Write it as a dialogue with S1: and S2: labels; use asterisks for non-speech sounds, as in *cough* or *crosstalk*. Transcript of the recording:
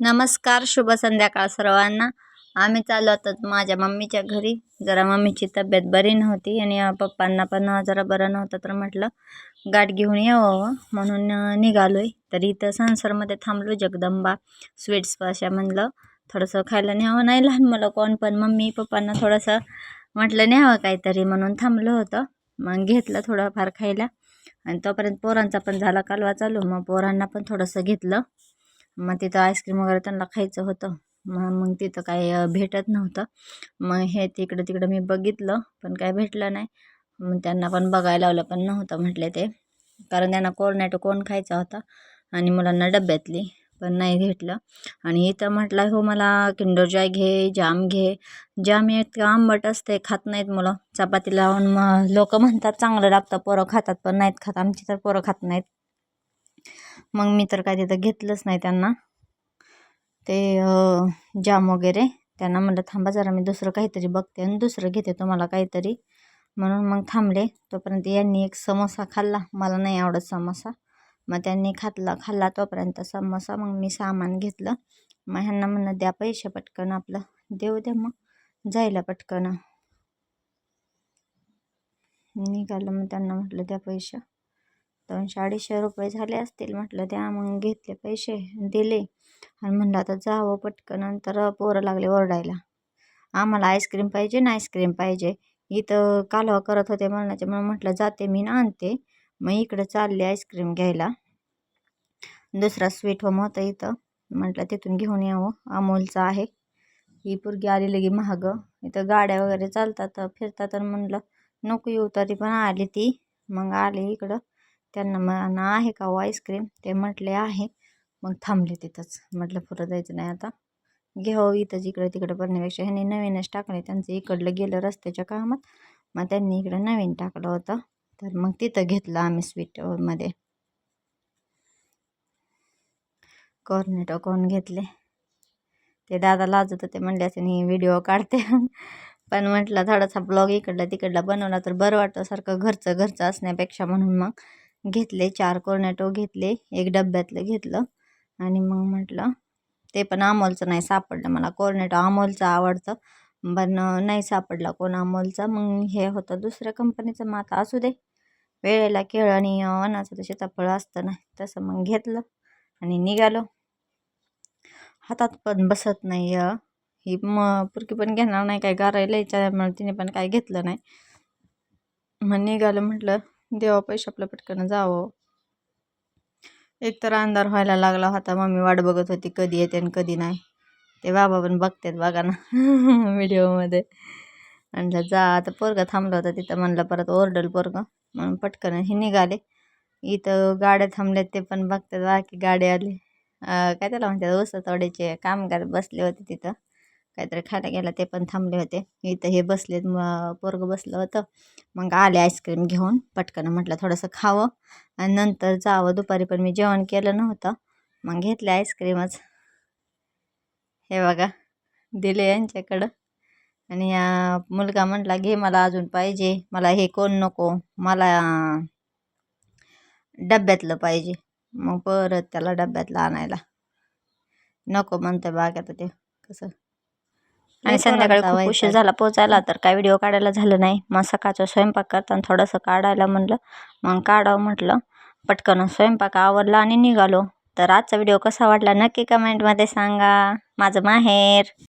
S1: नमस्कार शुभ संध्याकाळ सर्वांना. आम्ही चाललो होतो माझ्या मम्मीच्या घरी. जरा मम्मीची तब्येत बरी नव्हती आणि पप्पांना पण जरा बरं नव्हतं तर म्हटलं गाठ घेऊन यावं म्हणून निघालो निघालोय. तर इथं संसारमध्ये थांबलो जगदंबा स्वीट्स अशा म्हणलं थोडंसं खायला न्यावं. नाही लहान मुलं कोण पण मम्मी पप्पांना थोडंसं म्हटलं न्यावं काहीतरी म्हणून थांबलो होतं. मग घेतलं थोडंफार खायला. आणि तोपर्यंत पोरांचा पण झाला कालवा चालू. मग पोरांना पण थोडंसं घेतलं. मग तिथं आईस्क्रीम वगैरे त्यांना खायचं होतं. मग मग तिथं काही भेटत नव्हतं. मग हे तिकडं तिकडं मी बघितलं पण काय भेटलं नाही. मग त्यांना पण बघायला लावलं पण नव्हतं म्हटले ते. कारण त्यांना कोरनॅटो कोण खायचा होता आणि मुलांना डब्यातली पण नाही भेटलं. आणि इथं म्हटलं हो मला किंडर जॉय घे जाम घे. जाम इतकं आंबट असते खात नाहीत मुलं. चपाती लावून मग लोकं म्हणतात चांगलं लागतं पोरं खातात पण नाहीत खात. आमची तर पोरं खात नाहीत. मग मी तर काय तिथं घेतलंच नाही त्यांना. ते जाम वगैरे. त्यांना म्हटलं थांबा जरा मी दुसरं काहीतरी बघते आणि दुसरं घेते तुम्हाला काहीतरी. म्हणून मग थांबले. तोपर्यंत यांनी एक समोसा खाल्ला. मला नाही आवडत समोसा. मग त्यांनी खातला खाल्ला तोपर्यंत समोसा. मग मी सामान घेतलं. मग ह्यांना म्हणलं द्या पैसे पटकन आपलं. देऊ द्या मग. जायला पटकन. निघालं. मग त्यांना म्हटलं द्या पैसे. दोनशे अडीचशे रुपये झाले असतील म्हटलं त्या मग घेतले पैसे दिले. आणि म्हणलं आता जावं पटकन. नंतर पोरं लागले ओरडायला. आम्हाला आईस्क्रीम पाहिजे ना आईस्क्रीम पाहिजे. इथं कालवा करत होते म्हणण्याचे म्हणून म्हटलं जाते मी ना आणते. मग इकडं चालले आईस्क्रीम घ्यायला. दुसरा स्वीट होम होता इथं. म्हटलं तिथून घेऊन यावं. अमोलचं आहे. ही पोरगी आली लगी महाग इथं गाड्या वगैरे चालतात फिरतात. म्हणलं नको येऊ तरी पण आली ती. मग आली इकडं. त्यांना मग आहे का हो आईस्क्रीम ते म्हटले आहे. मग थांबले तिथंच. म्हटलं पुढं जायचं नाही आता. घ्यावं हो इथं जिकडं तिकडं बनण्यापेक्षा ह्यांनी नवीनच टाकले. त्यांचं इकडलं गेलं रस्त्याच्या कामात. मग त्यांनी इकडं नवीन टाकलं होतं. तर मग तिथं घेतलं आम्ही स्वीटमध्ये कॉर्नेटो कोण घेतले. ते दादा लाजत होते. म्हणले असे मी व्हिडिओ काढते. पण म्हटलं थोडासा ब्लॉग इकडला तिकडला बनवला तर बरं वाटतं. सारखं घरचं घरचं असण्यापेक्षा म्हणून मग. घेतले चार कोर्नेटो घेतले एक डब्यातलं घेतलं आणि मग म्हटलं ते पण अमोलचं नाही सापडलं मला. कोर्नेटो अमोलचं आवडतं पण नाही सापडला कोण अमोलचा. मग हे होतं दुसऱ्या कंपनीचं मग आता असू दे. वेळेला केळ आणि अनाचं तर सीताफळ असतं ना तसं मग घेतलं आणि निघालो. हातात पण बसत नाही अ. ही मग पुरकी पण घेणार नाही काय गारायला त्यामुळे तिने पण काय घेतलं नाही. मग निघालं म्हटलं देवा पैसे आपलं पटकन जावं. एक तर अंधार व्हायला लागला होता मम्मी वाट बघत होती कधी येते आणि कधी नाही. ते बाबा पण बघतात बघा ना *laughs* व्हिडिओमध्ये. म्हणलं जा आता पोरगं थांबला होता तिथं. म्हणलं परत ओरडल पोरगं. म्हणून पटकन हे निघाले. इथं गाड्या थांबल्यात ते पण बघतात. बाकी गाडी आली. काय त्याला म्हणतात ऊस तोड्याचे कामगार बसले होते तिथं. काहीतरी खायला गेला ते पण थांबले होते. इथं हे बसलेत मग पोरगं बसलं होतं. मग आले आईस्क्रीम घेऊन पटकन म्हटलं थोडंसं खावं. आणि नंतर जावं. दुपारी पण मी जेवण केलं नव्हतं. मग घेतले आईस्क्रीमच. हे बघा दिले यांच्याकडं. आणि या मुलगा म्हटला घे मला अजून पाहिजे. मला हे कोण नको? मला डब्यातलं पाहिजे. मग परत त्याला डब्यातलं आणायला. नको म्हणतं बाग आता ते. कसं? आणि संध्याकाळी खूप उशीर झाला पोचायला तर काय व्हिडिओ काढायला झालं नाही. मग सकाळचा स्वयंपाक करताना थोडंसं काढायला म्हणलं. मग काढावं म्हटलं. पटकन स्वयंपाक आवरला आणि निघालो. तर आजचा व्हिडिओ कसा वाटला नक्की कमेंटमध्ये सांगा. माझं माहेर.